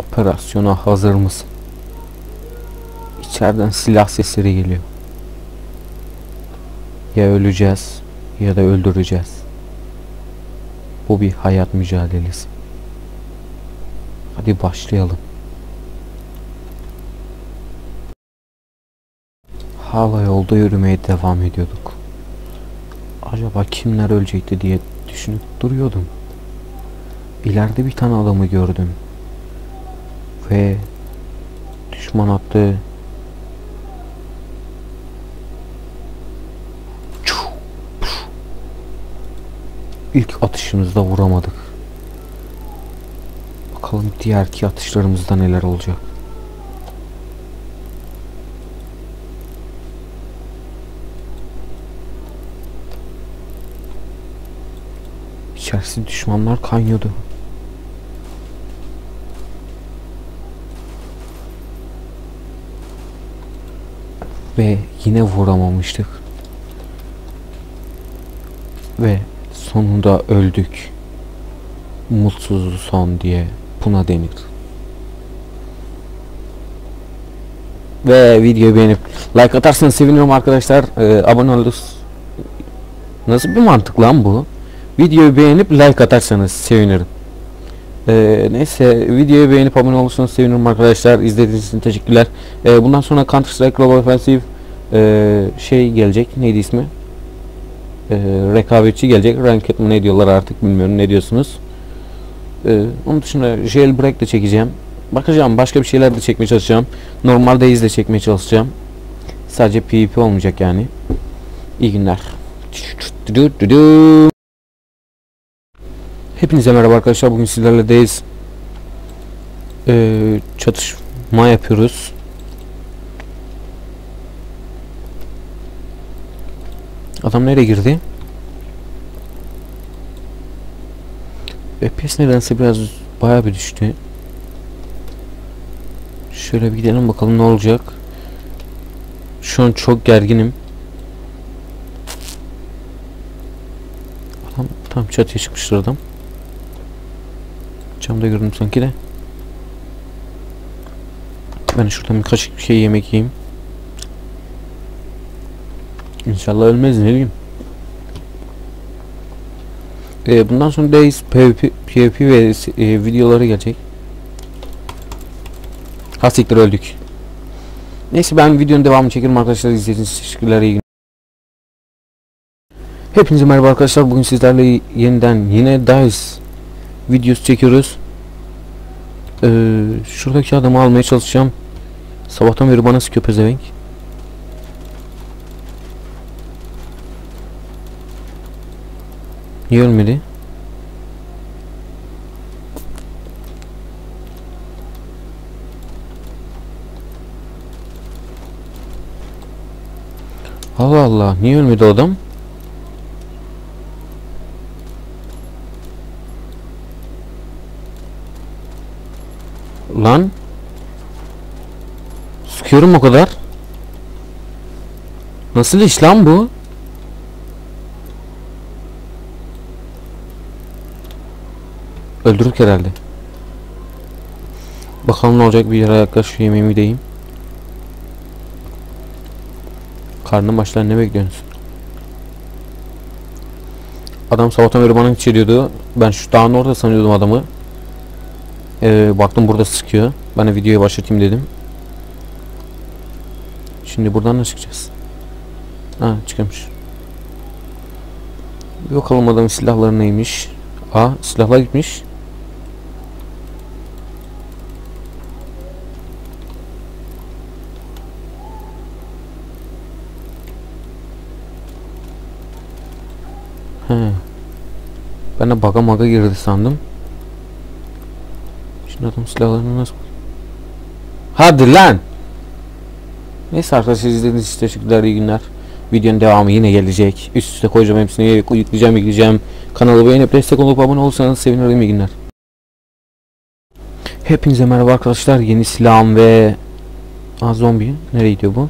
Operasyona hazır mısın? İçeriden silah sesleri geliyor. Ya öleceğiz ya da öldüreceğiz. Bu bir hayat mücadelesi. Hadi başlayalım. Hala yolda yürümeye devam ediyorduk. Acaba kimler ölecekti diye düşünüp duruyordum. İleride bir tane adamı gördüm. Ve düşman attı. İlk atışımızda vuramadık. Bakalım diğerki atışlarımızda neler olacak. İçerisi düşmanlar kaynıyordu. Ve yine vuramamıştık. Ve sonunda öldük. Mutsuz son diye buna denir. Ve videoyu beğenip like atarsanız sevinirim arkadaşlar. Ee, abone oluruz. Nasıl bir mantık lan bu? Videoyu beğenip like atarsanız sevinirim. Ee, neyse videoyu beğenip abone olursanız sevinirim arkadaşlar. İzlediğiniz için teşekkürler. Ee, bundan sonra Counter Strike Global Offensive e, şey gelecek. Neydi ismi? Ee, rekabetçi gelecek. Ranked mı ne diyorlar artık bilmiyorum. Ne diyorsunuz? Ee, onun dışında jailbreak de çekeceğim. Bakacağım başka bir şeyler de çekmeye çalışacağım. Normal days de çekmeye çalışacağım. Sadece PvP olmayacak yani. İyi günler. Hepinize merhaba arkadaşlar. Bugün sizlerle deyiz. Ee, çatışma yapıyoruz. Adam nereye girdi? FPS nedense biraz bayağı bir düştü. Şöyle bir gidelim bakalım ne olacak. Şu an çok gerginim. Adam tam çatıya çıkmıştır adam. Camda gördüm sanki de. Ben şuradan birkaç şey yemek yiyeyim. İnşallah ölmez ne bileyim. Ee, bundan sonra Days PvP, PvP ve e, videoları gelecek. Hasiktir öldük. Neyse ben videonun devamını çekerim arkadaşlar. İzlediğiniz için teşekkürler. iyi. Hepinize merhaba arkadaşlar. Bugün sizlerle yeniden yine Dice videosu çekiyoruz. Ee, şuradaki adamı almaya çalışacağım. Sabahtan beri bana sıkıyor pezevenk. Niye ölmedi? Allah Allah niye ölmedi adam? Lan Sıkıyorum o kadar Nasıl iş lan bu? Öldürük herhalde Bakalım ne olacak bir yere yaklaş şu yemeğimi deyim Karnım başlar ne bekliyorsunuz? Adam sabahtan beri bana içeriyordu. Ben şu dağın orada sanıyordum adamı. Ee, baktım burada sıkıyor. Ben de videoyu başlatayım dedim. Şimdi buradan nasıl çıkacağız? Ha çıkmış. Bir bakalım adamın silahları neymiş. Aa silahlar gitmiş. Ben de baga maga girdi sandım. Şimdi adam silahlarını nasıl... Hadi lan! Neyse arkadaşlar izlediğiniz için teşekkürler iyi günler. Videonun devamı yine gelecek. Üst üste koyacağım hepsini yükleyeceğim yükleyeceğim. Kanalı beğenip destek olup abone olursanız sevinirim iyi günler. Hepinize merhaba arkadaşlar. Yeni silahım ve... Aa zombi. Nereye gidiyor bu?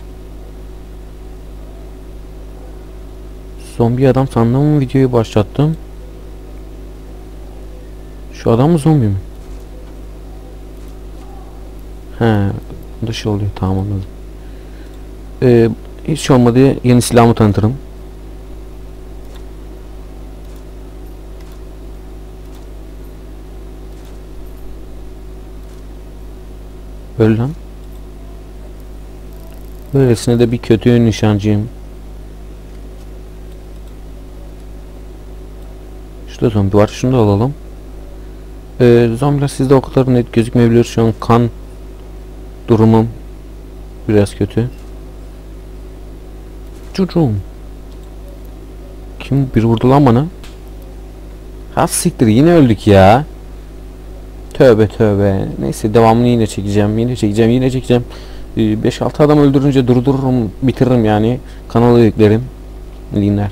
Zombi adam sandım videoyu başlattım. Şu adam mı zombi mi? He, da şey oluyor tamam anladım. Ee, hiç olmadı yeni silahımı tanıtırım. Öl lan. Böylesine de bir kötü nişancıyım. Şurada zombi var. Şunu da alalım. Ee, zombiler sizde o kadar net gözükmeyebilir. Şu an kan durumum biraz kötü. Çocuğum. Kim bir vurdu lan bana? Ha siktir yine öldük ya. Tövbe tövbe. Neyse devamını yine çekeceğim. Yine çekeceğim. Yine çekeceğim. Ee, 5-6 adam öldürünce durdururum. Bitiririm yani. Kanala yüklerim. Linler.